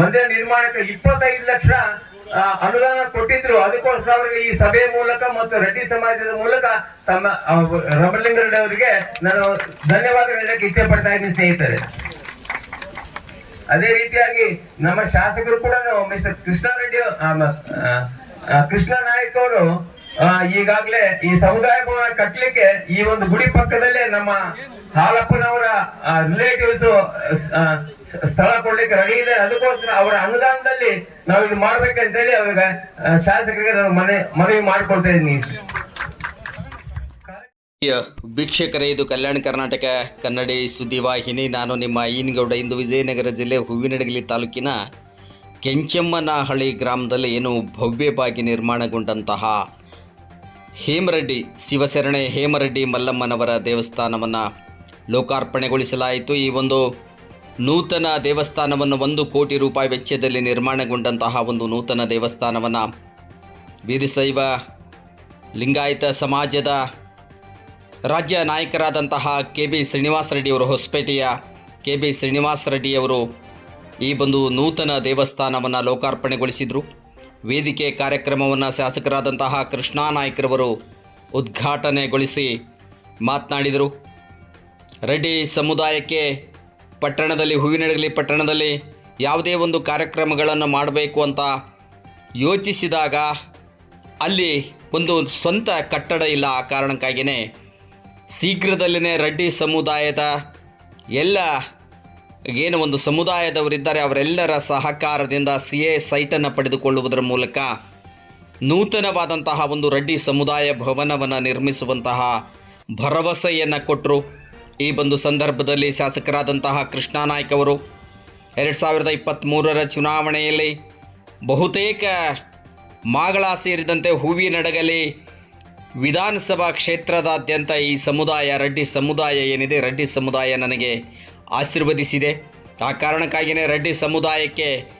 ಮಂದಿರ ನಿರ್ಮಾಣಕ್ಕೆ ಇಪ್ಪತ್ತೈದು ಲಕ್ಷ ಅನುದಾನ ಕೊಟ್ಟಿದ್ರು. ಅದಕ್ಕೋಸ್ಕರ ಅವರಿಗೆ ಈ ಸಭೆ ಮೂಲಕ ಮತ್ತು ರೆಡ್ಡಿ ಸಮಾಜದ ಮೂಲಕ ತಮ್ಮ ರಮಲಿಂಗ ರಮಲಿಂಗರೆಡ್ಡಿ ಅವರಿಗೆ ನಾನು ಧನ್ಯವಾದ ಹೇಳಕ್ಕೆ ಇಚ್ಛೆ ಪಡ್ತಾ ಇದ್ದೀನಿ, ಸ್ನೇಹಿತರೆ. ಅದೇ ರೀತಿಯಾಗಿ ನಮ್ಮ ಶಾಸಕರು ಕೂಡ, ಮಿಸ್ಟರ್ ಕೃಷ್ಣಾರೆಡ್ಡಿ ಕೃಷ್ಣ ನಾಯಕ್ ಅವರು ಈಗಾಗ್ಲೇ ಈ ಸಮುದಾಯ ಭವನ ಕಟ್ಟಲಿಕ್ಕೆ ಈ ಒಂದು ಗುಡಿ ಪಕ್ಕದಲ್ಲೇ ನಮ್ಮ ಹಾಲಪ್ಪನವರ ರಿಲೇಟಿವ್ಸ್ ಸ್ಥಳ ಕೊಡ್ಲಿಕ್ಕೆ ರೆಡಿ ಇದೆ ಅದಕ್ಕೋಸ್ಕರ ಅವರ ಅನುದಾನದಲ್ಲಿ ನಾವು ಇದು ಮಾಡ್ಬೇಕಂತ ಹೇಳಿ ಅವ್ರಿಗೆ ಶಾಸಕರಿಗೆ ನಾನು ಮನೆ, ಮನವಿ ಮಾಡ್ಕೊಳ್ತಾ ಇದ್ದೀನಿ. ವೀಕ್ಷಕರೇ, ಇದು ಕಲ್ಯಾಣ ಕರ್ನಾಟಕ ಕನ್ನಡಿ ಸುದ್ದಿವಾಹಿನಿ ನಾನು ನಿಮ್ಮ ಈನಗೌಡ. ಇಂದು ವಿಜಯನಗರ ಜಿಲ್ಲೆ ಹೂವಿನಡಗಲಿ ತಾಲೂಕಿನ ಕೆಂಚಮ್ಮನಹಳ್ಳಿ ಗ್ರಾಮದಲ್ಲಿ ಏನು ಭವ್ಯವಾಗಿ ನಿರ್ಮಾಣಗೊಂಡಂತಹ ಹೇಮರೆಡ್ಡಿ ಶಿವಶರಣೆ ಹೇಮರೆಡ್ಡಿ ಮಲ್ಲಮ್ಮನವರ ದೇವಸ್ಥಾನವನ್ನು ಲೋಕಾರ್ಪಣೆಗೊಳಿಸಲಾಯಿತು. ಈ ಒಂದು ನೂತನ ದೇವಸ್ಥಾನವನ್ನು ಒಂದು ಕೋಟಿ ರೂಪಾಯಿ ವೆಚ್ಚದಲ್ಲಿ ನಿರ್ಮಾಣಗೊಂಡಂತಹ ಒಂದು ನೂತನ ದೇವಸ್ಥಾನವನ್ನು ವೀರಶೈವ ಲಿಂಗಾಯತ ಸಮಾಜದ ರಾಜ್ಯ ನಾಯಕರಾದಂತಹ ಕೆ ಬಿ ಶ್ರೀನಿವಾಸ ರೆಡ್ಡಿಯವರು ಹೊಸಪೇಟೆಯ ಕೆ ಬಿ ಶ್ರೀನಿವಾಸ ರೆಡ್ಡಿಯವರು ಈ ಒಂದು ನೂತನ ದೇವಸ್ಥಾನವನ್ನು ಲೋಕಾರ್ಪಣೆಗೊಳಿಸಿದರು. ವೇದಿಕೆ ಕಾರ್ಯಕ್ರಮವನ್ನು ಶಾಸಕರಾದಂತಹ ಕೃಷ್ಣಾ ನಾಯ್ಕರವರು ಉದ್ಘಾಟನೆಗೊಳಿಸಿ ಮಾತನಾಡಿದರು. ರೆಡ್ಡಿ ಸಮುದಾಯಕ್ಕೆ ಪಟ್ಟಣದಲ್ಲಿ ಹೂವಿನಡಗಲಿ ಪಟ್ಟಣದಲ್ಲಿ ಯಾವುದೇ ಒಂದು ಕಾರ್ಯಕ್ರಮಗಳನ್ನು ಮಾಡಬೇಕು ಅಂತ ಯೋಚಿಸಿದಾಗ ಅಲ್ಲಿ ಒಂದು ಸ್ವಂತ ಕಟ್ಟಡ ಇಲ್ಲ ಆ ಕಾರಣಕ್ಕಾಗಿಯೇ ಶೀಘ್ರದಲ್ಲೇ ರೆಡ್ಡಿ ಸಮುದಾಯದ ಎಲ್ಲ, ಏನು ಒಂದು ಸಮುದಾಯದವರಿದ್ದಾರೆ ಅವರೆಲ್ಲರ ಸಹಕಾರದಿಂದ ಸಿ ಎ ಸೈಟನ್ನು ಪಡೆದುಕೊಳ್ಳುವುದರ ಮೂಲಕ ನೂತನವಾದಂತಹ ಒಂದು ರೆಡ್ಡಿ ಸಮುದಾಯ ಭವನವನ್ನು ನಿರ್ಮಿಸುವಂತಹ ಭರವಸೆಯನ್ನು ಕೊಟ್ಟರು. ಈ ಒಂದು ಸಂದರ್ಭದಲ್ಲಿ ಶಾಸಕರಾದಂತಹ ಕೃಷ್ಣಾ ನಾಯ್ಕ ಅವರು ಎರಡು ಸಾವಿರದ ಇಪ್ಪತ್ತ್ಮೂರರ ಚುನಾವಣೆಯಲ್ಲಿ ಬಹುತೇಕ ಮಾಗಳ ಸೇರಿದಂತೆ ಹೂವಿನಡಗಲಿ ವಿಧಾನಸಭಾ ಕ್ಷೇತ್ರದಾದ್ಯಂತ ಈ ಸಮುದಾಯ, ರೆಡ್ಡಿ ಸಮುದಾಯ ಏನಿದೆ, ರೆಡ್ಡಿ ಸಮುದಾಯ ನನಗೆ ಆಶೀರ್ವದಿಸಿದೆ. ಆ ಕಾರಣಕ್ಕಾಗಿಯೇ ರೆಡ್ಡಿ ಸಮುದಾಯಕ್ಕೆ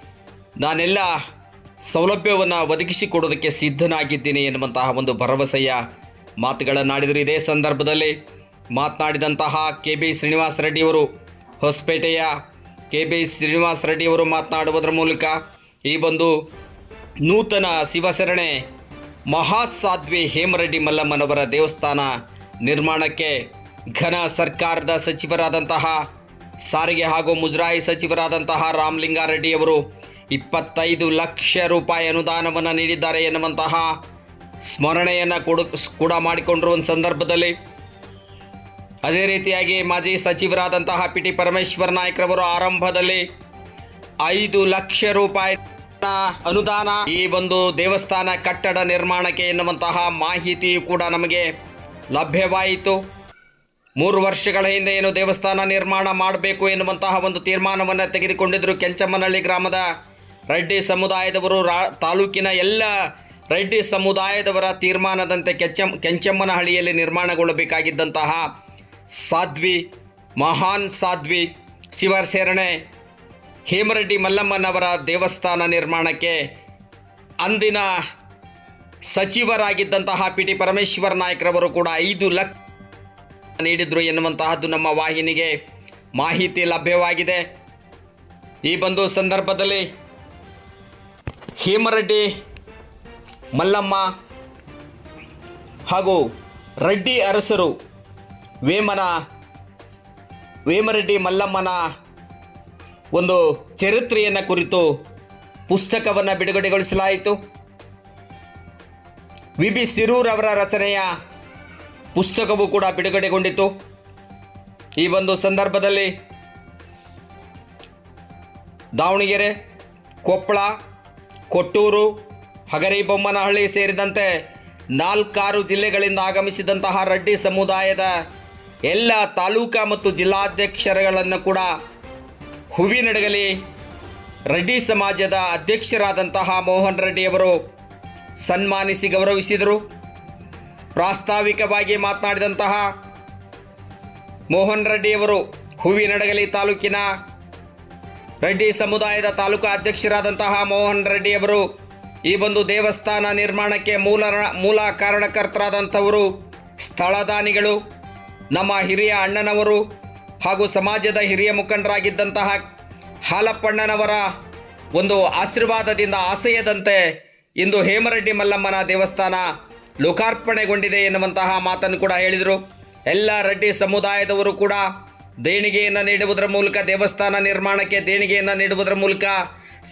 ನಾನೆಲ್ಲ ಸೌಲಭ್ಯವನ್ನು ಒದಗಿಸಿಕೊಡೋದಕ್ಕೆ ಸಿದ್ಧನಾಗಿದ್ದೀನಿ ಎನ್ನುವಂತಹ ಒಂದು ಭರವಸೆಯ ಮಾತುಗಳನ್ನಾಡಿದರು. ಇದೇ ಸಂದರ್ಭದಲ್ಲಿ ಮಾತನಾಡಿದಂತಹ ಕೆ ಬಿ ಶ್ರೀನಿವಾಸ ರೆಡ್ಡಿಯವರು ಹೊಸಪೇಟೆಯ ಕೆ ಬಿ ಶ್ರೀನಿವಾಸ ರೆಡ್ಡಿಯವರು ಮಾತನಾಡುವುದರ ಮೂಲಕ ಈ ಬಂದು ನೂತನ ಶಿವಶರಣೆ ಮಹಾಸಾಧ್ವಿ ಹೇಮರೆಡ್ಡಿ ಮಲ್ಲಮ್ಮನವರ ದೇವಸ್ಥಾನ ನಿರ್ಮಾಣಕ್ಕೆ ಘನ ಸರ್ಕಾರದ ಸಚಿವರಾದಂತಹ, ಸಾರಿಗೆ ಹಾಗೂ ಮುಜರಾಯಿ ಸಚಿವರಾದಂತಹ ರಾಮಲಿಂಗಾರೆಡ್ಡಿಯವರು ಇಪ್ಪತ್ತೈದು ಲಕ್ಷ ರೂಪಾಯಿ ಅನುದಾನವನ್ನು ನೀಡಿದ್ದಾರೆ ಎನ್ನುವಂತಹ ಸ್ಮರಣೆಯನ್ನು ಕೊಡು ಕೂಡ ಮಾಡಿಕೊಂಡಿರುವ ಸಂದರ್ಭದಲ್ಲಿ ಅದೇ ರೀತಿಯಾಗಿ ಮಾಜಿ ಸಚಿವರಾದಂತಹ ಪಿ ಟಿ ಪರಮೇಶ್ವರ ನಾಯ್ಕರವರು ಆರಂಭದಲ್ಲಿ ಐದು ಲಕ್ಷ ರೂಪಾಯಿ ಅನುದಾನ ಈ ಒಂದು ದೇವಸ್ಥಾನ ಕಟ್ಟಡ ನಿರ್ಮಾಣಕ್ಕೆ ಎನ್ನುವಂತಹ ಮಾಹಿತಿಯು ಕೂಡ ನಮಗೆ ಲಭ್ಯವಾಯಿತು. ಮೂರು ವರ್ಷಗಳ ಹಿಂದೆ ಏನು ದೇವಸ್ಥಾನ ನಿರ್ಮಾಣ ಮಾಡಬೇಕು ಎನ್ನುವಂತಹ ಒಂದು ತೀರ್ಮಾನವನ್ನು ತೆಗೆದುಕೊಂಡಿದ್ದರು ಕೆಂಚಮ್ಮನಹಳ್ಳಿ ಗ್ರಾಮದ ರೆಡ್ಡಿ ಸಮುದಾಯದವರು, ರಾ, ತಾಲೂಕಿನ ಎಲ್ಲ ರೆಡ್ಡಿ ಸಮುದಾಯದವರ ತೀರ್ಮಾನದಂತೆ ಕೆಚ್ಚಮ್ ಕೆಂಚಮ್ಮನಹಳ್ಳಿಯಲ್ಲಿ ನಿರ್ಮಾಣಗೊಳ್ಳಬೇಕಾಗಿದ್ದಂತಹ ಸಾಧ್ವಿ, ಮಹಾನ್ ಸಾಧ್ವಿ ಶಿವಶರಣೆ ಹೇಮರೆಡ್ಡಿ ಮಲ್ಲಮ್ಮನವರ ದೇವಸ್ಥಾನ ನಿರ್ಮಾಣಕ್ಕೆ ಅಂದಿನ ಸಚಿವರಾಗಿದ್ದಂತಹ ಪಿ ಟಿ ಪರಮೇಶ್ವರ ನಾಯಕರವರು ಕೂಡ ಐದು ಲಕ್ಷ ನೀಡಿದರು ಎನ್ನುವಂತಹದ್ದು ನಮ್ಮ ವಾಹಿನಿಗೆ ಮಾಹಿತಿ ಲಭ್ಯವಾಗಿದೆ. ಈ ಒಂದು ಸಂದರ್ಭದಲ್ಲಿ ಹೇಮರೆಡ್ಡಿ ಮಲ್ಲಮ್ಮ ಹಾಗೂ ರೆಡ್ಡಿ ಅರಸರು ವೇಮನ, ವೇಮರೆಡ್ಡಿ ಮಲ್ಲಮ್ಮನ ಒಂದು ಚರಿತ್ರೆಯನ್ನು ಕುರಿತು ಪುಸ್ತಕವನ್ನು ಬಿಡುಗಡೆಗೊಳಿಸಲಾಯಿತು. ವಿ. ಬಿ. ಸಿರೂರ್ ಅವರ ರಚನೆಯ ಪುಸ್ತಕವು ಕೂಡ ಬಿಡುಗಡೆಗೊಂಡಿತು. ಈ ಒಂದು ಸಂದರ್ಭದಲ್ಲಿ ದಾವಣಗೆರೆ, ಕೊಪ್ಪಳ, ಕೊಟ್ಟೂರು ಹಗರಿಬೊಮ್ಮನಹಳ್ಳಿ ಸೇರಿದಂತೆ ನಾಲ್ಕಾರು ಜಿಲ್ಲೆಗಳಿಂದ ಆಗಮಿಸಿದಂತಹ ರೆಡ್ಡಿ ಸಮುದಾಯದ ಎಲ್ಲ ತಾಲೂಕಾ ಮತ್ತು ಜಿಲ್ಲಾಧ್ಯಕ್ಷರುಗಳನ್ನು ಕೂಡ ಹೂವಿನಡಗಲಿ ರೆಡ್ಡಿ ಸಮಾಜದ ಅಧ್ಯಕ್ಷರಾದಂತಹ ಮೋಹನ್ ರೆಡ್ಡಿಯವರು ಸನ್ಮಾನಿಸಿ ಗೌರವಿಸಿದರು. ಪ್ರಾಸ್ತಾವಿಕವಾಗಿ ಮಾತನಾಡಿದಂತಹ ಮೋಹನ್ ರೆಡ್ಡಿಯವರು ಹೂವಿನಡಗಲಿ ತಾಲೂಕಿನ ರೆಡ್ಡಿ ಸಮುದಾಯದ ತಾಲೂಕು ಅಧ್ಯಕ್ಷರಾದಂತಹ ಮೋಹನ್ ರೆಡ್ಡಿಯವರು ಈ ಒಂದು ದೇವಸ್ಥಾನ ನಿರ್ಮಾಣಕ್ಕೆ ಮೂಲ ಮೂಲ ಕಾರಣಕರ್ತರಾದಂಥವರು ಸ್ಥಳದಾನಿಗಳು. ನಮ್ಮ ಹಿರಿಯ ಅಣ್ಣನವರು ಹಾಗೂ ಸಮಾಜದ ಹಿರಿಯ ಮುಖಂಡರಾಗಿದ್ದಂತಹ ಹಾಲಪ್ಪಣ್ಣನವರ ಒಂದು ಆಶೀರ್ವಾದದಿಂದ ಆಸೆಯದಂತೆ ಇಂದು ಹೇಮರೆಡ್ಡಿ ಮಲ್ಲಮ್ಮನ ದೇವಸ್ಥಾನ ಲೋಕಾರ್ಪಣೆಗೊಂಡಿದೆ ಎನ್ನುವಂತಹ ಮಾತನ್ನು ಕೂಡ ಹೇಳಿದರು. ಎಲ್ಲ ರೆಡ್ಡಿ ಸಮುದಾಯದವರು ಕೂಡ ದೇಣಿಗೆಯನ್ನು ನೀಡುವುದರ ಮೂಲಕ, ದೇವಸ್ಥಾನ ನಿರ್ಮಾಣಕ್ಕೆ ದೇಣಿಗೆಯನ್ನು ನೀಡುವುದರ ಮೂಲಕ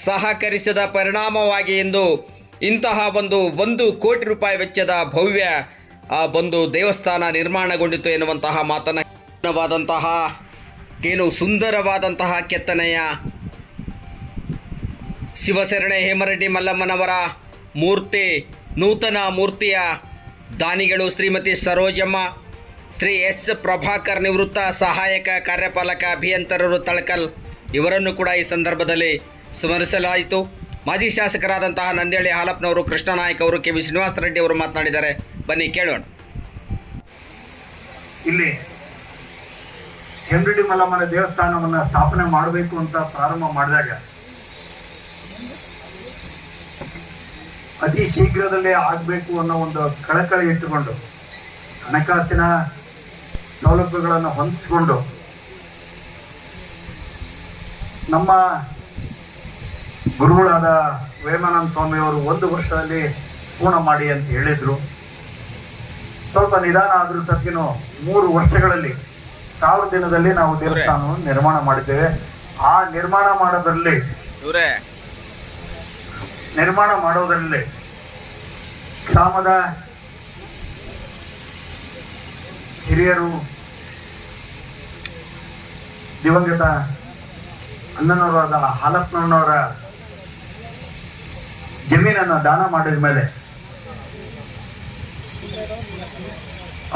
ಸಹಕರಿಸಿದ ಪರಿಣಾಮವಾಗಿ ಇಂದು ಇಂತಹ ಒಂದು ಒಂದು ಕೋಟಿ ರೂಪಾಯಿ ವೆಚ್ಚದ ಭವ್ಯ ಆ ಬಂದು ದೇವಸ್ಥಾನ ನಿರ್ಮಾಣಗೊಂಡಿತು ಎನ್ನುವಂತಹ ಮಾತನ್ನು ವಾದಂತಹ ಏನು ಸುಂದರವಾದಂತಹ ಕೆತ್ತನೆಯ ಶಿವಶರಣೆ ಹೇಮರೆಡ್ಡಿ ಮಲ್ಲಮ್ಮನವರ ಮೂರ್ತಿ, ನೂತನ ಮೂರ್ತಿಯ ದಾನಿಗಳು ಶ್ರೀಮತಿ ಸರೋಜಮ್ಮ, ಶ್ರೀ ಎಸ್ ಪ್ರಭಾಕರ್ ನಿವೃತ್ತ ಸಹಾಯಕ ಕಾರ್ಯಪಾಲಕ ಅಭಿಯಂತರರು ತಳಕಲ್ ಇವರನ್ನು ಕೂಡ ಈ ಸಂದರ್ಭದಲ್ಲಿ ಸ್ಮರಿಸಲಾಯಿತು. ಮಾಜಿ ಶಾಸಕರಾದಂತಹ ನಂದೇಳಿ ಹಾಲಪ್ಪನವರು ಕೃಷ್ಣನಾಯಕ್ ಅವರು, ಕೆ ವಿ ಶ್ರೀನಿವಾಸ ರೆಡ್ಡಿ ಅವರು ಮಾತನಾಡಿದ್ದಾರೆ. ಬನ್ನಿ, ಕೇಳೋಣ. ಇಲ್ಲಿ ಹೆಮ್ರೆಡ್ಡಿ ಮಲ್ಲಮ್ಮನ ದೇವಸ್ಥಾನವನ್ನ ಸ್ಥಾಪನೆ ಮಾಡಬೇಕು ಅಂತ ಪ್ರಾರಂಭ ಮಾಡಿದಾಗ ಅತಿ ಶೀಘ್ರದಲ್ಲೇ ಆಗಬೇಕು ಅನ್ನೋ ಒಂದು ಕಳಕಳಿ ಇಟ್ಟುಕೊಂಡು, ಹಣಕಾಸಿನ ಸೌಲಭ್ಯಗಳನ್ನು ಹೊಂದಿಸಿಕೊಂಡು ನಮ್ಮ ಗುರುಗಳಾದ ವೇಮಾನಂದ ಸ್ವಾಮಿಯವರು ಒಂದು ವರ್ಷದಲ್ಲಿ ಪೂರ್ಣ ಮಾಡಿ ಅಂತ ಹೇಳಿದ್ರು. ಸ್ವಲ್ಪ ನಿಧಾನ ಆದರೂ ಸತ್ಯನು ಮೂರು ವರ್ಷಗಳಲ್ಲಿ ಸಾವಿರ ದಿನದಲ್ಲಿ ನಾವು ದೇವಸ್ಥಾನವನ್ನು ನಿರ್ಮಾಣ ಮಾಡಿದ್ದೇವೆ. ಆ ನಿರ್ಮಾಣ ಮಾಡೋದ್ರಲ್ಲಿ ನಿರ್ಮಾಣ ಮಾಡೋದ್ರಲ್ಲಿ ಗ್ರಾಮದ ಹಿರಿಯರು ದಿವಂಗತ ಅಣ್ಣನವರಾದ ಹಾಲಪ್ಪನವರ ಜಮೀನನ್ನು ದಾನ ಮಾಡಿದ ಮೇಲೆ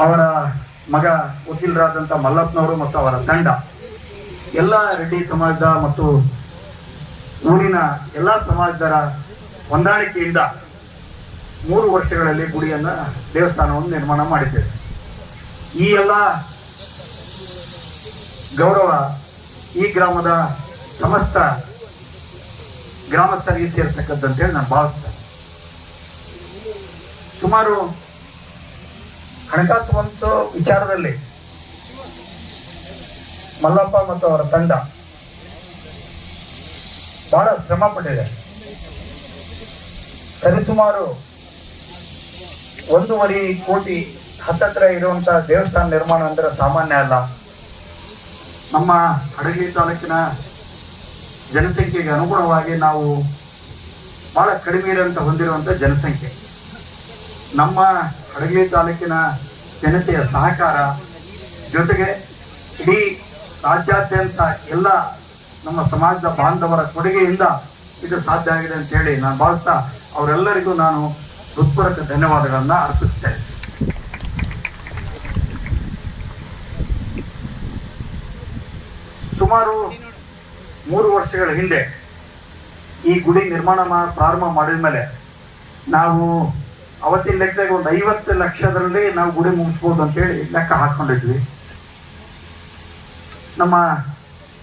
ಅವರ ಮಗ ವಕೀಲರಾದಂಥ ಮಲ್ಲಪ್ಪನವರು ಮತ್ತು ಅವರ ತಂಡ, ಎಲ್ಲ ರೆಡ್ಡಿ ಸಮಾಜದ ಮತ್ತು ಊರಿನ ಎಲ್ಲ ಸಮಾಜದರ ಹೊಂದಾಣಿಕೆಯಿಂದ ಮೂರು ವರ್ಷಗಳಲ್ಲಿ ಗುಡಿಯನ್ನು ದೇವಸ್ಥಾನವನ್ನು ನಿರ್ಮಾಣ ಮಾಡಿದ್ದೇವೆ. ಈ ಎಲ್ಲ ಗೌರವ ಈ ಗ್ರಾಮದ ಸಮಸ್ತ ಗ್ರಾಮಸ್ಥರಿಗೆ ಸೇರ್ತಕ್ಕಂಥದ್ದೇಳಿ ನಾನು ಭಾವಿಸ್ತೇನೆ. ಸುಮಾರು ಹಣಕಾಸು ಒಂದು ವಿಚಾರದಲ್ಲಿ ಮಲ್ಲಪ್ಪ ಮತ್ತು ಅವರ ತಂಡ ಬಹಳ ಶ್ರಮ ಪಟ್ಟಿದೆ. ಸರಿಸುಮಾರು ಒಂದೂವರೆ ಕೋಟಿ ಹತ್ತತ್ರ ಇರುವಂತಹ ದೇವಸ್ಥಾನ ನಿರ್ಮಾಣ ಅಂದ್ರೆ ಸಾಮಾನ್ಯ ಅಲ್ಲ. ನಮ್ಮ ಹಡಗಲಿ ತಾಲೂಕಿನ ಜನಸಂಖ್ಯೆಗೆ ಅನುಗುಣವಾಗಿ ನಾವು ಬಹಳ ಕಡಿಮೆ ಇರುವಂತ ಹೊಂದಿರುವಂತ ಜನಸಂಖ್ಯೆ. ನಮ್ಮ ಹಡಗಲಿ ತಾಲೂಕಿನ ಜನತೆಯ ಸಹಕಾರ ಜೊತೆಗೆ ಇಡೀ ರಾಜ್ಯಾದ್ಯಂತ ಎಲ್ಲ ನಮ್ಮ ಸಮಾಜದ ಬಾಂಧವರ ಕೊಡುಗೆಯಿಂದ ಇದು ಸಾಧ್ಯ ಆಗಿದೆ ಅಂತ ಹೇಳಿ ನಾನು ಭಾವಿಸ್ತಾ ಅವರೆಲ್ಲರಿಗೂ ನಾನು ಹೃತ್ಪೂರ್ವಕ ಧನ್ಯವಾದಗಳನ್ನ ಅರ್ಪಿಸುತ್ತೇನೆ ಸುಮಾರು ಮೂರು ವರ್ಷಗಳ ಹಿಂದೆ ಈ ಗುಡಿ ನಿರ್ಮಾಣ ಪ್ರಾರಂಭ ಮಾಡಿದ ಮೇಲೆ ನಾವು ಅವತ್ತಿನ ಲೆಕ್ಕದಾಗ ಒಂದು ಐವತ್ತು ಲಕ್ಷದಲ್ಲಿ ನಾವು ಗುಡಿ ಮುಗಿಸ್ಬೋದು ಅಂತೇಳಿ ಲೆಕ್ಕ ಹಾಕೊಂಡಿದ್ವಿ. ನಮ್ಮ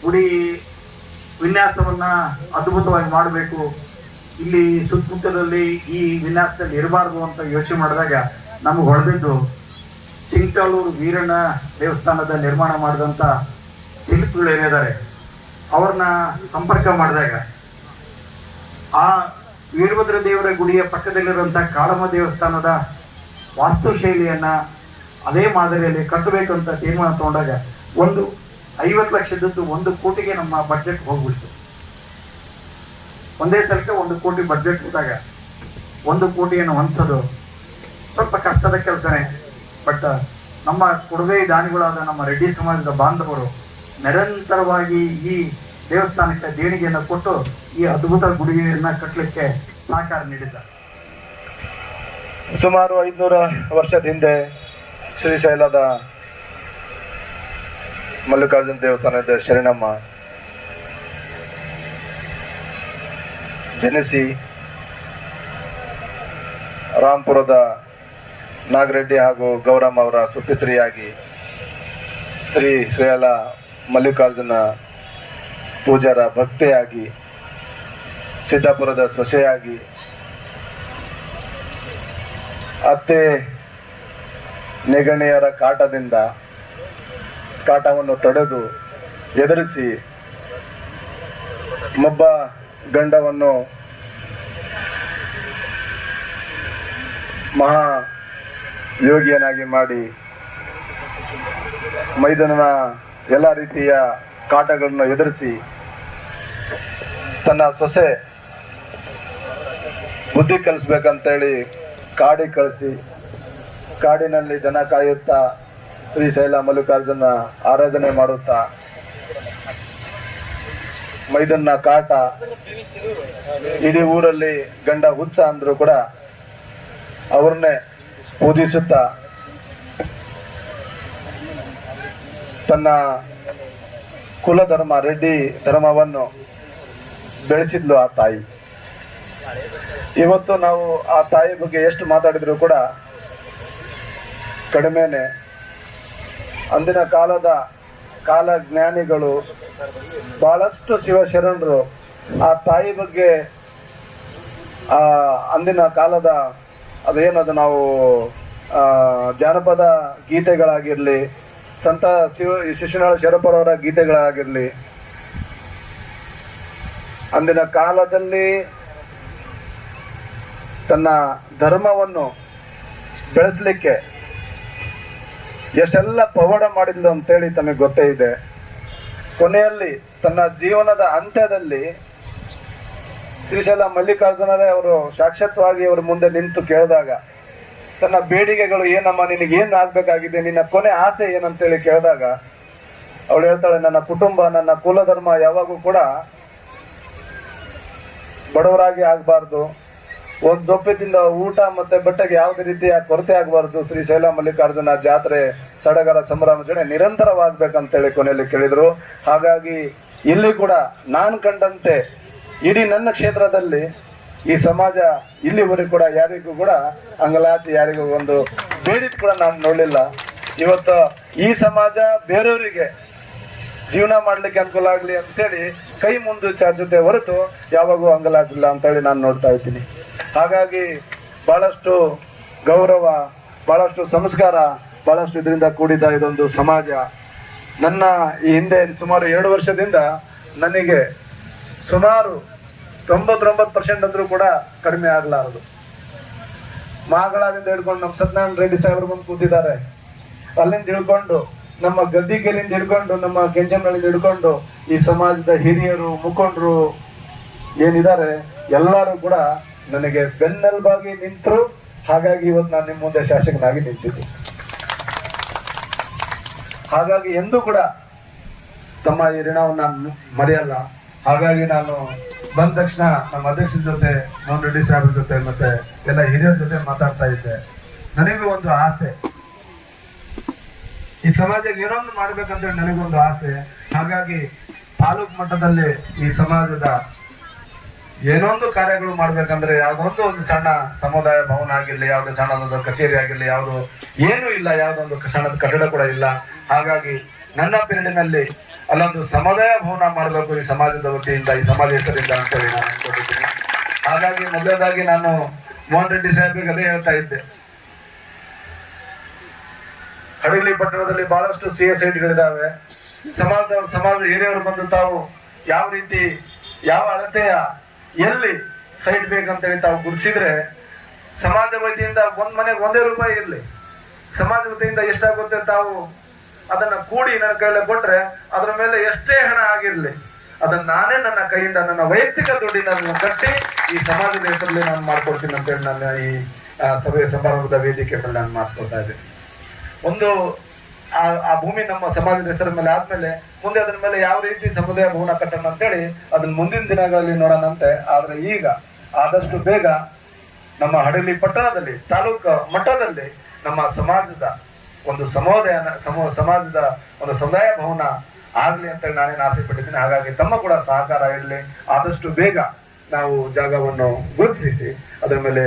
ಗುಡಿ ವಿನ್ಯಾಸವನ್ನ ಅದ್ಭುತವಾಗಿ ಮಾಡಬೇಕು. ಇಲ್ಲಿ ಸುತ್ತಮುತ್ತಲಲ್ಲಿ ಈ ವಿನ್ಯಾಸದಲ್ಲಿ ಇರಬಾರ್ದು ಅಂತ ಯೋಚನೆ ಮಾಡಿದಾಗ ನಮಗೆ ಹೊಡೆದಿದ್ದು ಸಿಂಗ್ಟಾಲೂರು ವೀರಣ್ಣ ದೇವಸ್ಥಾನದ ನಿರ್ಮಾಣ ಮಾಡಿದಂಥ ಶಿಲ್ಪಿಗಳು ಏನಿದ್ದಾರೆ, ಅವ್ರನ್ನ ಸಂಪರ್ಕ ಮಾಡಿದಾಗ ಆ ವೀರಭದ್ರ ದೇವರ ಗುಡಿಯ ಪಕ್ಕದಲ್ಲಿರುವಂತಹ ಕಾಳಮ್ಮ ದೇವಸ್ಥಾನದ ವಾಸ್ತುಶೈಲಿಯನ್ನ ಅದೇ ಮಾದರಿಯಲ್ಲಿ ಕಟ್ಟಬೇಕಂತ ತೀರ್ಮಾನ ತಗೊಂಡಾಗ ಒಂದು ಐವತ್ತು ಲಕ್ಷದದ್ದು ಒಂದು ಕೋಟಿಗೆ ನಮ್ಮ ಬಜೆಟ್ ಹೋಗ್ಬಿಡ್ತು. ಒಂದೇ ಸಲಕ್ಕೆ ಒಂದು ಕೋಟಿ ಬಜೆಟ್ ಇದ್ದಾಗ ಒಂದು ಕೋಟಿಯನ್ನು ಹೊಂದಿಸೋದು ಸ್ವಲ್ಪ ಕಷ್ಟದ ಕೆಲಸನೇ. ಬಟ್ ನಮ್ಮ ಕೊಡುಗೆ ದಾನಿಗಳಾದ ನಮ್ಮ ರೆಡ್ಡಿ ಸಮಾಜದ ಬಾಂಧವರು ನಿರಂತರವಾಗಿ ಈ ದೇವಸ್ಥಾನಕ್ಕೆ ದೇಣಿಗೆಯನ್ನು ಕೊಟ್ಟು ಈ ಅದ್ಭುತ ಗುಡಿಯನ್ನು ಕಟ್ಟಲಿಕ್ಕೆ ಸಹಕಾರ ನೀಡಿದ್ದಾರೆ. ಸುಮಾರು ಐದುನೂರ ವರ್ಷದ ಹಿಂದೆ ಶ್ರೀಶೈಲದ ಮಲ್ಲಿಕಾರ್ಜುನ ದೇವಸ್ಥಾನದ ಶರಣಮ್ಮ ಜನಿಸಿ ರಾಂಪುರದ ನಾಗರೆಡ್ಡಿ ಹಾಗೂ ಗೌರಮ್ಮ ಅವರ ಸುಪುತ್ರಿಯಾಗಿ ಶ್ರೀ ಶ್ರೇಯಲ ಮಲ್ಲಿಕಾರ್ಜುನ ಪೂಜಾರ ಭಕ್ತೆಯಾಗಿ ಸಿದ್ದಾಪುರದ ಸೊಸೆಯಾಗಿ, ಅತ್ತೆ ನೆಗಣಿಯರ ಕಾಟದಿಂದ ಕಾಟವನ್ನು ತಡೆದು ಎದುರಿಸಿ ಮೊಬ್ಬ ಗಂಡವನ್ನು ಮಹಾ ಯೋಗಿಯನಾಗಿ ಮಾಡಿ ಮೈದನನ ಎಲ್ಲ ರೀತಿಯ ಕಾಟಗಳನ್ನು ಎದುರಿಸಿ ತನ್ನ ಸೊಸೆ ಬುದ್ಧಿ ಕಲಿಸ್ಬೇಕಂತೇಳಿ ಕಾಡಿ ಕಳಿಸಿ, ಕಾಡಿನಲ್ಲಿ ದನ ಕಾಯುತ್ತಾ ಶ್ರೀಶೈಲ ಮಲ್ಲಿಕಾರ್ಜುನ ಆರಾಧನೆ ಮಾಡುತ್ತಾ, ಮೈದನ್ನ ಕಾಟ, ಇಡೀ ಊರಲ್ಲಿ ಗಂಡ ಹುಚ್ಚ ಅಂದ್ರು ಕೂಡ ಅವ್ರನ್ನೇ ಪೂಜಿಸುತ್ತಾ, ತನ್ನ ಕುಲಧರ್ಮ ರೆಡ್ಡಿ ಧರ್ಮವನ್ನು ಬೆಳೆಸಿದ್ಲು ಆ ತಾಯಿ. ಇವತ್ತು ನಾವು ಆ ತಾಯಿ ಬಗ್ಗೆ ಎಷ್ಟು ಮಾತಾಡಿದ್ರು ಕೂಡ ಕಡಿಮೆನೆ. ಅಂದಿನ ಕಾಲದ ಕಾಲ ಜ್ಞಾನಿಗಳು ಬಹಳಷ್ಟು ಶಿವಶರಣರು ಆ ತಾಯಿ ಬಗ್ಗೆ ಆ ಅಂದಿನ ಕಾಲದ ಅದೇನದು ನಾವು ಜಾನಪದ ಗೀತೆಗಳಾಗಿರ್ಲಿ ಸಂತ ಶಿವ ಶಿಶುನಾಳ ಶರಪರವರ ಗೀತೆಗಳಾಗಿರಲಿ. ಅಂದಿನ ಕಾಲದಲ್ಲಿ ತನ್ನ ಧರ್ಮವನ್ನು ಬೆಳೆಸಲಿಕ್ಕೆ ಎಷ್ಟೆಲ್ಲ ಪವಾಡ ಮಾಡಿದ್ಲು ಅಂತೇಳಿ ತಮಗೆ ಗೊತ್ತೇ ಇದೆ. ಕೊನೆಯಲ್ಲಿ ತನ್ನ ಜೀವನದ ಅಂತ್ಯದಲ್ಲಿ ಶ್ರೀಶೈಲ ಮಲ್ಲಿಕಾರ್ಜುನರೇ ಅವರು ಸಾಕ್ಷಾತ್ವಾಗಿ ಅವರ ಮುಂದೆ ನಿಂತು ಕೇಳಿದಾಗ ತನ್ನ ಬೇಡಿಕೆಗಳು ಏನಮ್ಮ, ನಿನಗೆ ಏನ್ ಆಗ್ಬೇಕಾಗಿದೆ? ನಿನ್ನ ಕೊನೆ ಆಸೆ ಏನಂತೇಳಿ ಕೇಳಿದಾಗ ಅವಳು ಹೇಳ್ತಾಳೆ, ನನ್ನ ಕುಟುಂಬ, ನನ್ನ ಕುಲಧರ್ಮ ಯಾವಾಗೂ ಕೂಡ ಬಡವರಾಗಿ ಆಗಬಾರ್ದು. ಒಂದ್ ದೊಪ್ಪದಿಂದ ಊಟ ಮತ್ತೆ ಬಟ್ಟೆಗೆ ಯಾವುದೇ ರೀತಿಯ ಕೊರತೆ ಆಗಬಾರ್ದು. ಶ್ರೀಶೈಲ ಮಲ್ಲಿಕಾರ್ಜುನ ಜಾತ್ರೆ, ಸಡಗರ ಸಂಭ್ರಮಾಚರಣೆ ನಿರಂತರವಾಗ್ಬೇಕಂತೇಳಿ ಕೊನೆಯಲ್ಲಿ ಕೇಳಿದ್ರು. ಹಾಗಾಗಿ ಇಲ್ಲಿ ಕೂಡ ನಾನು ಕಂಡಂತೆ, ಇಡೀ ನನ್ನ ಕ್ಷೇತ್ರದಲ್ಲಿ ಈ ಸಮಾಜ ಇಲ್ಲಿವರೆಗೂ ಕೂಡ, ಯಾರಿಗೂ ಕೂಡ ಅಂಗಲಾಚಿ ಯಾರಿಗೂ ಒಂದು ಬೇಡಿದ್ ಕೂಡ ನಾನು ನೋಡಲಿಲ್ಲ. ಇವತ್ತು ಈ ಸಮಾಜ ಬೇರೆಯವರಿಗೆ ಜೀವನ ಮಾಡ್ಲಿಕ್ಕೆ ಅನುಕೂಲ ಆಗಲಿ ಅಂತೇಳಿ ಕೈ ಮುಂದೆ ಚಾಚುತ್ತೆ ಹೊರತು ಯಾವಾಗೂ ಅಂಗಲಾಚಿಲ್ಲ ಅಂತೇಳಿ ನಾನು ನೋಡ್ತಾ ಇದ್ದೀನಿ. ಹಾಗಾಗಿ ಬಹಳಷ್ಟು ಗೌರವ, ಬಹಳಷ್ಟು ಸಂಸ್ಕಾರ, ಬಹಳಷ್ಟು ಇದರಿಂದ ಕೂಡಿದ ಇದೊಂದು ಸಮಾಜ ನನ್ನ ಈ ಹಿಂದೆ ಸುಮಾರು ಎರಡು ವರ್ಷದಿಂದ ನನಗೆ ಸುಮಾರು ತೊಂಬತ್ತೊಂಬತ್ತು ಪರ್ಸೆಂಟ್ ಅಂದ್ರೂ ಕೂಡ ಕಡಿಮೆ ಆಗ್ಲಾರದು. ಮಾಗಳದಿಂದ ಹಿಡ್ಕೊಂಡು ನಮ್ಮ ಸತ್ಯನಾರಾಯಣ ರೆಡ್ಡಿ ಸಾಹೇಬರು ಬಂದು ಕೂತಿದ್ದಾರೆ. ಅಲ್ಲಿಂದ ಹಿಡ್ಕೊಂಡು, ನಮ್ಮ ಗದ್ದಿಗೆಲಿಂದ ಹಿಡ್ಕೊಂಡು, ನಮ್ಮ ಕೆಂಚಮ್ಮಳಿಂದ ಹಿಡ್ಕೊಂಡು ಈ ಸಮಾಜದ ಹಿರಿಯರು, ಮುಖಂಡರು ಏನಿದ್ದಾರೆ, ಎಲ್ಲರೂ ಕೂಡ ನನಗೆ ಬೆನ್ನೆಲುಬಾಗಿ ನಿಂತರು. ಹಾಗಾಗಿ ಇವತ್ತು ನಾನು ನಿಮ್ಮ ಮುಂದೆ ಶಾಸಕನಾಗಿ ನಿಂತಿದ್ದೆ. ಹಾಗಾಗಿ ಎಂದೂ ಕೂಡ ತಮ್ಮ ಈ ಋಣವನ್ನು ನಾನು ಮರೆಯಲ್ಲ. ಹಾಗಾಗಿ ನಾನು ಬಂದ ತಕ್ಷಣ ನಮ್ಮ ಅಧ್ಯಕ್ಷರ ಜೊತೆ ಮೋಹನ್ ರೆಡ್ಡಿ ಸಾಹೇಬ್ರ ಜೊತೆ ಮತ್ತೆ ಎಲ್ಲ ಹಿರಿಯರ ಜೊತೆ ಮಾತಾಡ್ತಾ ಇದ್ದೆ. ನನಗೂ ಒಂದು ಆಸೆ. ಈ ಸಮಾಜಕ್ಕೆ ಏನೊಂದು ಮಾಡ್ಬೇಕಂತ ನನಗೊಂದು ಆಸೆ. ಹಾಗಾಗಿ ತಾಲೂಕ್ ಮಟ್ಟದಲ್ಲಿ ಈ ಸಮಾಜದ ಏನೊಂದು ಕಾರ್ಯಗಳು ಮಾಡ್ಬೇಕಂದ್ರೆ ಯಾವ್ದೊಂದು ಒಂದು ಸಣ್ಣ ಸಮುದಾಯ ಭವನ ಆಗಿರ್ಲಿ, ಯಾವ್ದು ಸಣ್ಣದೊಂದು ಕಚೇರಿ ಆಗಿರ್ಲಿ, ಯಾವ್ದು ಏನೂ ಇಲ್ಲ ಯಾವ್ದೊಂದು ಸಣ್ಣದ ಕಟ್ಟಡ ಕೂಡ ಇಲ್ಲ. ಹಾಗಾಗಿ ನನ್ನ ಪೀರಿಯಡ್ನಲ್ಲಿ ಅಲ್ಲೊಂದು ಸಮುದಾಯ ಭವನ ಮಾಡಬೇಕು ಈ ಸಮಾಜದ ವತಿಯಿಂದ, ಈ ಸಮಾಜ ಹೆಸರಿಂದ ಅಂತೇಳಿ ನಾನು ಅನ್ಕೊಂಡಿದ್ದೀನಿ. ಹಾಗಾಗಿ ಮೊದಲನೇದಾಗಿ ನಾನು ಮೋಹನ್ ರೆಡ್ಡಿ ಸಾಹೇಬ್ರಿಗೆ ಅದೇ ಹೇಳ್ತಾ ಇದ್ದೆ. ಹಳ್ಳಿ ಪಟ್ಟಣದಲ್ಲಿ ಬಹಳಷ್ಟು ಸಿ ಎಸ್ ಐಟಿಗಳಿದಾವೆ ಸಮಾಜದ ಸಮಾಜ ಹಿರಿಯವರು ಬಂದು ತಾವು ಯಾವ ರೀತಿ, ಯಾವ ಅಳತೆಯ ಎಲ್ಲಿ ಸೈಟ್ ಬೇಕಂತೇಳಿ ತಾವು ಗುರುತಿಸಿದ್ರೆ ಸಮಾಜ ವತಿಯಿಂದ ಒಂದ್ ಮನೆಗೆ ಒಂದೇ ರೂಪಾಯಿ ಇರಲಿ. ಸಮಾಜ ವತಿಯಿಂದ ಎಷ್ಟಾಗುತ್ತೆ ತಾವು ಅದನ್ನ ಕೂಡಿ ನನ್ನ ಕೈಯಲ್ಲಿ ಕೊಟ್ರೆ ಅದರ ಮೇಲೆ ಎಷ್ಟೇ ಹಣ ಆಗಿರ್ಲಿ, ಅದನ್ನ ನಾನೇ ನನ್ನ ಕೈಯಿಂದ ನನ್ನ ವೈಯಕ್ತಿಕ ದುಡ್ಡಿನ ಕಟ್ಟಿ ಈ ಸಮಾಜದ ಹೆಸರಲ್ಲಿ ನಾನು ಮಾಡ್ಕೊಡ್ತೀನಿ ಅಂತೇಳಿ ನನ್ನ ಈ ಸಭೆಯ ಸಭೆ, ಸಮಾರಂಭದ ವೇದಿಕೆ ನಾನು ಮಾಡ್ಕೊಳ್ತಾ ಇದ್ದೀನಿ. ಒಂದು, ಆ ಆ ಭೂಮಿ ನಮ್ಮ ಸಮಾಜದ ಹೆಸರ ಮೇಲೆ ಆದ್ಮೇಲೆ ಮುಂದೆ ಅದ್ರ ಮೇಲೆ ಯಾವ ರೀತಿ ಸಮುದಾಯ ಭವನ ಕಟ್ಟೋಣ ಅಂತೇಳಿ ಅದನ್ನ ಮುಂದಿನ ದಿನಗಳಲ್ಲಿ ನೋಡೋಣಂತೆ. ಆದ್ರೆ ಈಗ ಆದಷ್ಟು ಬೇಗ ನಮ್ಮ ಹಡಲಿ ಪಟ್ಟಣದಲ್ಲಿ, ತಾಲೂಕು ಮಟ್ಟದಲ್ಲಿ ನಮ್ಮ ಸಮಾಜದ ಒಂದು ಸಮೋದಯ ಸಮಾಜದ ಒಂದು ಸಮುದಾಯ ಭವನ ಆಗಲಿ ಅಂತ ನಾನೇನು ಆಸೆ ಪಟ್ಟಿದ್ದೀನಿ. ಹಾಗಾಗಿ ತಮ್ಮ ಕೂಡ ಸಹಕಾರ ಇರಲಿ. ಆದಷ್ಟು ಬೇಗ ನಾವು ಜಾಗವನ್ನು ಗುರುತಿಸಿ, ಅದರ ಮೇಲೆ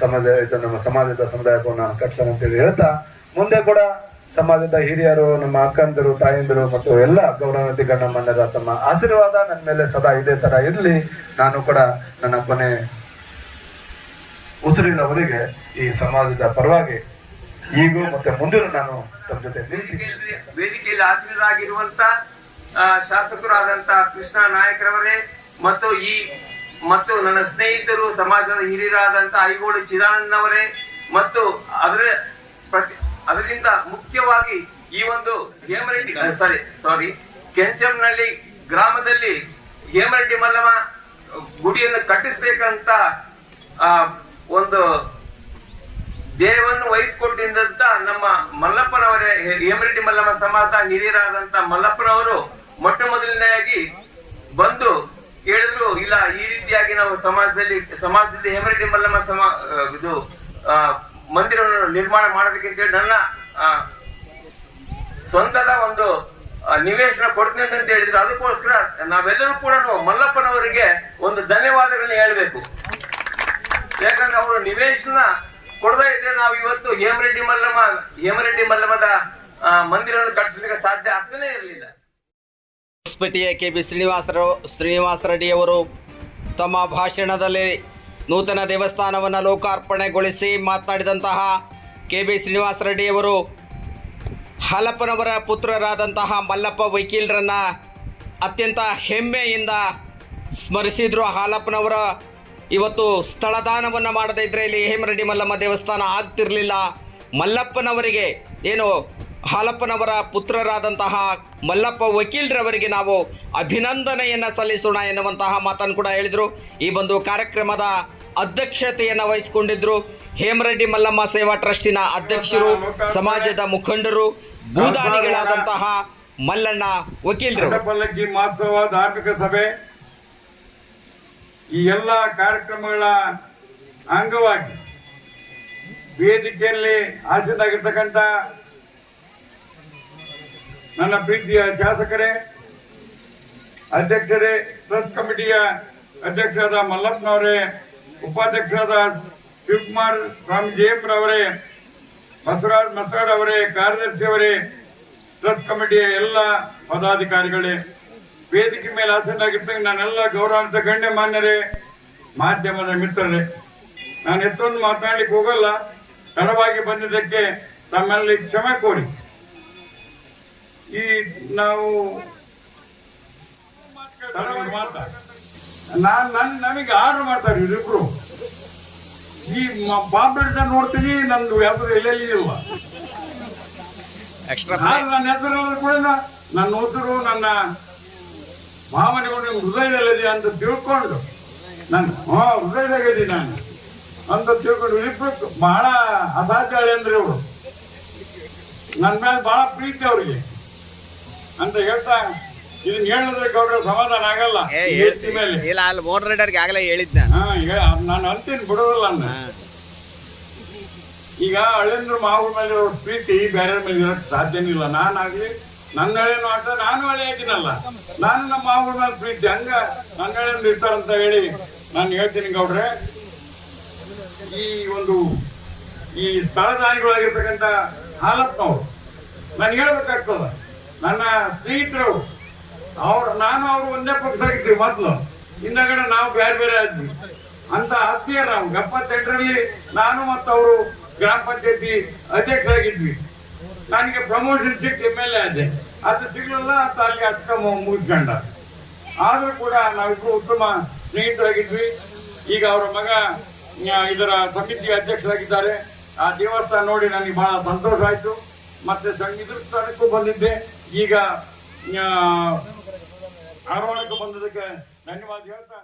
ಸಮಾಜ, ಇದು ನಮ್ಮ ಸಮಾಜದ ಸಮುದಾಯ ಭವನ ಕಟ್ಸೋಣ ಅಂತೇಳಿ ಹೇಳ್ತಾ, ಮುಂದೆ ಕೂಡ ಸಮಾಜದ ಹಿರಿಯರು, ನಮ್ಮ ಅಕ್ಕಂದರು, ತಾಯಂದಿರು ಮತ್ತು ಎಲ್ಲ ಗೌರವಾನ್ವಿತ ಗಣ್ಯ ತಮ್ಮ ಆಶೀರ್ವಾದ ನನ್ನ ಮೇಲೆ ಸದಾ ಇದೇ ತರ ಇರಲಿ. ನಾನು ಕೂಡ ನನ್ನ ಕೊನೆ ಉಸಿರಿನವರಿಗೆ ಈ ಸಮಾಜದ ಪರವಾಗಿ ಈಗೂ ಮತ್ತೆ ಮುಂದಿನ ನಾನು ತಮ್ಮ ಜೊತೆ ವೇದಿಕೆಯಲ್ಲಿ ಆಸೀನರಾಗಿರುವಂತ ಆ, ಶಾಸಕರಾದಂತ ಕೃಷ್ಣ ನಾಯಕರವರೇ ಮತ್ತು ಈ ಮತ್ತು ನನ್ನ ಸ್ನೇಹಿತರು ಸಮಾಜದ ಹಿರಿಯರಾದಂತ ಐಗೋಳು ಚಿದಾನಂದವರೇ ಮತ್ತು ಅದರ ಅದರಿಂದ ಮುಖ್ಯವಾಗಿ ಈ ಒಂದು ಹೇಮರೆಡ್ಡಿ ಸಾರಿ ಸಾರಿ ಕೆಂಚಂನಲ್ಲಿ ಗ್ರಾಮದಲ್ಲಿ ಹೇಮರೆಡ್ಡಿ ಮಲ್ಲಮ್ಮ ಗುಡಿಯನ್ನು ಕಟ್ಟಿಸ್ಬೇಕಂತ ಒಂದು ದೇಹವನ್ನು ವಹಿಸಿಕೊಟ್ಟಿದ್ದಂತ ನಮ್ಮ ಮಲ್ಲಪ್ಪನವರೇ, ಹೇಮರೆಡ್ಡಿ ಮಲ್ಲಮ್ಮ ಸಮಾಜ ಹಿರಿಯರಾದಂತ ಮಲ್ಲಪ್ಪನವರು ಮೊಟ್ಟ ಮೊದಲನೆಯಾಗಿ ಬಂದು ಹೇಳಿದ್ರು ಇಲ್ಲ, ಈ ರೀತಿಯಾಗಿ ನಾವು ಸಮಾಜದಲ್ಲಿ ಸಮಾಜದಲ್ಲಿ ಹೇಮರೆಡ್ಡಿ ಮಲ್ಲಮ್ಮ ಸಮ ಇದು ಮಂದಿರವನ್ನು ನಿರ್ಮಾಣ ಹೇಳಿ ನನ್ನ ಸ್ವಂತದ ಒಂದು ನಿವೇಶನ ಕೊಡ್ತೀನಿ ಅಂತ ಹೇಳಿದ್ರು. ಅದಕ್ಕೋಸ್ಕರ ನಾವೆಲ್ಲರೂ ಕೂಡ ಮಲ್ಲಪ್ಪನವರಿಗೆ ಒಂದು ಧನ್ಯವಾದಗಳನ್ನ ಹೇಳಬೇಕು. ಯಾಕಂದ್ರೆ ಅವರು ನಿವೇಶನ ಕೊಡದೇ ಇದ್ರೆ ನಾವು ಇವತ್ತು ಹೇಮರೆಡ್ಡಿ ಮಲ್ಲಮ್ಮ, ಹೇಮರೆಡ್ಡಿ ಮಲ್ಲಮ್ಮದ ಮಂದಿರವನ್ನು ಕಟ್ಟಿಸ್ಲಿಕ್ಕೆ ಸಾಧ್ಯ ಆಗ್ತಾನೆ ಇರಲಿಲ್ಲ. ಹೊಸಪೇಟೆಯ ಕೆ ಬಿ ಶ್ರೀನಿವಾಸರು, ಶ್ರೀನಿವಾಸ ರೆಡ್ಡಿಯವರು ತಮ್ಮ ಭಾಷಣದಲ್ಲಿ ನೂತನ ದೇವಸ್ಥಾನವನ್ನು ಲೋಕಾರ್ಪಣೆಗೊಳಿಸಿ ಮಾತನಾಡಿದಂತಹ ಕೆ ಬಿ ಶ್ರೀನಿವಾಸ ರೆಡ್ಡಿಯವರು ಹಾಲಪ್ಪನವರ ಪುತ್ರರಾದಂತಹ ಮಲ್ಲಪ್ಪ ವಕೀಲರನ್ನು ಅತ್ಯಂತ ಹೆಮ್ಮೆಯಿಂದ ಸ್ಮರಿಸಿದ್ರು. ಹಾಲಪ್ಪನವರ ಇವತ್ತು ಸ್ಥಳದಾನವನ್ನು ಮಾಡದೇ ಇದ್ದರೆ ಇಲ್ಲಿ ಹೇಮರೆಡ್ಡಿ ಮಲ್ಲಮ್ಮ ದೇವಸ್ಥಾನ ಆಗ್ತಿರಲಿಲ್ಲ. ಮಲ್ಲಪ್ಪನವರಿಗೆ ಏನು ಹಾಲಪ್ಪನವರ ಪುತ್ರರಾದಂತಹ ಮಲ್ಲಪ್ಪ ವಕೀಲರವರಿಗೆ ನಾವು ಅಭಿನಂದನೆಯನ್ನು ಸಲ್ಲಿಸೋಣ ಎನ್ನುವಂತಹ ಮಾತನ್ನು ಕೂಡ ಹೇಳಿದರು. ಈ ಒಂದು ಕಾರ್ಯಕ್ರಮದ ಅಧ್ಯಕ್ಷತೆಯನ್ನು ವಹಿಸಿಕೊಂಡಿದ್ದರು ಹೇಮರೆಡ್ಡಿ ಮಲ್ಲಮ್ಮ ಸೇವಾ ಟ್ರಸ್ಟಿನ ಅಧ್ಯಕ್ಷರು, ಸಮಾಜದ ಮುಖಂಡರು, ಭೂದಾನಿಗಳಾದಂತಹ ಮಲ್ಲಣ್ಣ ವಕೀಲರು. ಸಭೆ. ಈ ಎಲ್ಲ ಕಾರ್ಯಕ್ರಮಗಳ ಅಂಗವಾಗಿ ವೇದಿಕೆಯಲ್ಲಿ ಹಾಜರಾಗಿರ್ತಕ್ಕಂಥ ನನ್ನ ಪ್ರೀತಿಯ ಶಾಸಕರೇ, ಅಧ್ಯಕ್ಷರೇ ಟ್ರಸ್ಟ್ ಕಮಿಟಿಯ ಅಧ್ಯಕ್ಷರಾದ ಮಲ್ಲಪ್ಪನವರೇ, ಉಪಾಧ್ಯಕ್ಷರಾದ ಶಿವಕುಮಾರ್ ಸ್ವಾಮಿ ಜಯಂರವರೇ ಬಸವರಾಜ್ ಮಸರಾಡ್ ಅವರೇ ಕಾರ್ಯದರ್ಶಿಯವರೇ ಟ್ರಸ್ಟ್ ಕಮಿಟಿಯ ಎಲ್ಲ ಪದಾಧಿಕಾರಿಗಳೇ. ವೇದಿಕೆ ಮೇಲೆ ಆಸೀನಾಗಿರ್ತಕ್ಕ ನಾನೆಲ್ಲ ಗೌರವಾನ್ವಿತ ಗಣ್ಯ ಮಾನ್ಯರೇ ಮಾಧ್ಯಮದ ಮಿತ್ರರೇ ನಾನು ಎಷ್ಟೊಂದು ಮಾತನಾಡ್ಲಿಕ್ಕೆ ಹೋಗಲ್ಲ ತಡವಾಗಿ ಬಂದಿದ್ದಕ್ಕೆ ತಮ್ಮಲ್ಲಿ ಕ್ಷಮೆ ಕೋರಿ. ಈ ನಾವು ನಾನು ಮಾತಾ ನಾನ್ ನನ್ ನಮಗೆ ಆರ್ಡರ್ ಮಾಡ್ತಾರೆ ಇವರಿಬ್ರು ಈ ಪಾಂಪ್ಲೆಟ್ ನೋಡ್ತೀನಿ ನಂದು ಹೆಸರು ಎಲ್ಲೆಲ್ಲಿ ಇಲ್ಲ. ನನ್ನ ಹೆಸರು ಕೂಡ ನನ್ನ ಹೆಸರು ನನ್ನ ಭಾವನೆಗಳು ನೀವು ಹೃದಯದಲ್ಲಿದೆ ಅಂತ ತಿಳ್ಕೊಂಡು ನಾನು ಹಾ ಹೃದಯದಾಗಿದ್ದೀನಿ ನಾನು ಅಂತ ತಿಳ್ಕೊಂಡು ಇಳಿಬೇಕು ಬಹಳ ಅಸಾಧ್ಯ ಅಂದ್ರೆ ಇವರು. ನನ್ನ ಮೇಲೆ ಬಹಳ ಪ್ರೀತಿ ಅವ್ರಿಗೆ. ಅಂತ ಹೇಳ್ತಾ ಇದನ್ನ ಹೇಳಿದ್ರೆ ಗೌಡ್ರ ಸಮಾಧಾನ ಆಗಲ್ಲ. ವ್ಯಕ್ತಿ ಮೇಲೆ. ಇಲ್ಲ ಅಲ್ಲಿ ಮೋಟರ್ ರೈಡರ್ಗೆ ಆಗಲೇ ಹೇಳಿದ್ದೆ ನಾನು. ಅಂತೀನಿ ಬಿಡೋದಿಲ್ಲ ಅನ್ನ ಈಗ ಹಳೆಂದ್ರ ಮಾವು ಮೇಲೆ ಅವ್ರ ಪ್ರೀತಿ ಬೇರೆ ಮೇಲೆ ಇರೋಕ್ಕೆ ಸಾಧ್ಯನೇ ಇಲ್ಲ. ನಾನಾಗ್ಲಿ ನನ್ನ ಹಳೆನು ಆಟ? ನಾನು ಹಳೆ ಆಗಿನಲ್ಲ ನಾನು ನಮ್ಮ ಮಾವುಗಳ ಮೇಲೆ ಪ್ರೀತಿ. ಹಂಗ ನನ್ನ ಹಳೆಂದ್ರ ಇರ್ತಾರಂತ ಹೇಳಿ ನಾನು ಹೇಳ್ತೀನಿ ಗೌಡ್ರೆ. ಈ ಒಂದು ಈ ಸ್ಥಳದಾನಿಗಳಾಗಿರ್ತಕ್ಕಂಥ ಹಾಲಪ್ಪನವ್ರು ನಾನು ಹೇಳ್ಬೇಕಾಗ್ತದ, ನನ್ನ ಸ್ನೇಹಿತರು, ಅವ್ರು, ನಾನು ಅವ್ರು ಒಂದೇ ಪಕ್ಷ ಆಗಿದ್ವಿ ಮೊದ್ಲು. ಹಿಂದಗಡೆ ನಾವು ಬೇರೆ ಬೇರೆ ಆದ್ವಿ. ಅಂತ ಆತ್ಮೀಯ ನಾವು ಎಪ್ಪತ್ತೆಂಟರಲ್ಲಿ ನಾನು ಮತ್ತು ಅವರು ಗ್ರಾಮ ಪಂಚಾಯತಿ ಅಧ್ಯಕ್ಷರಾಗಿದ್ವಿ. ನನಗೆ ಪ್ರಮೋಷನ್ ಸಿಕ್ತು ಎಂ ಎಲ್ ಎ ಆದೆ ಅದು ಸಿಗ್ಲಿಲ್ಲ ಅಂತ ಅಲ್ಲಿ ಅಕ್ಕ ಮುಗಿಸ್ಕೊಂಡ ಆದ್ರೂ ಕೂಡ ನಾವಿಬ್ರು ಉತ್ತಮ ಸ್ನೇಹಿತರಾಗಿದ್ವಿ. ಈಗ ಅವರ ಮಗ ಇದರ ಸಮಿತಿ ಅಧ್ಯಕ್ಷರಾಗಿದ್ದಾರೆ. ಆ ದೇವಸ್ಥಾನ ನೋಡಿ ನನಗೆ ಬಹಳ ಸಂತೋಷ ಆಯ್ತು. ಮತ್ತೆ ಸಂಗೀತ ಬಂದಿದ್ದೆ. ಈಗ ಆರೋಹಣಕ್ಕೆ ಬಂದದಕ್ಕೆ ಧನ್ಯವಾದ ಹೇಳ್ತಾ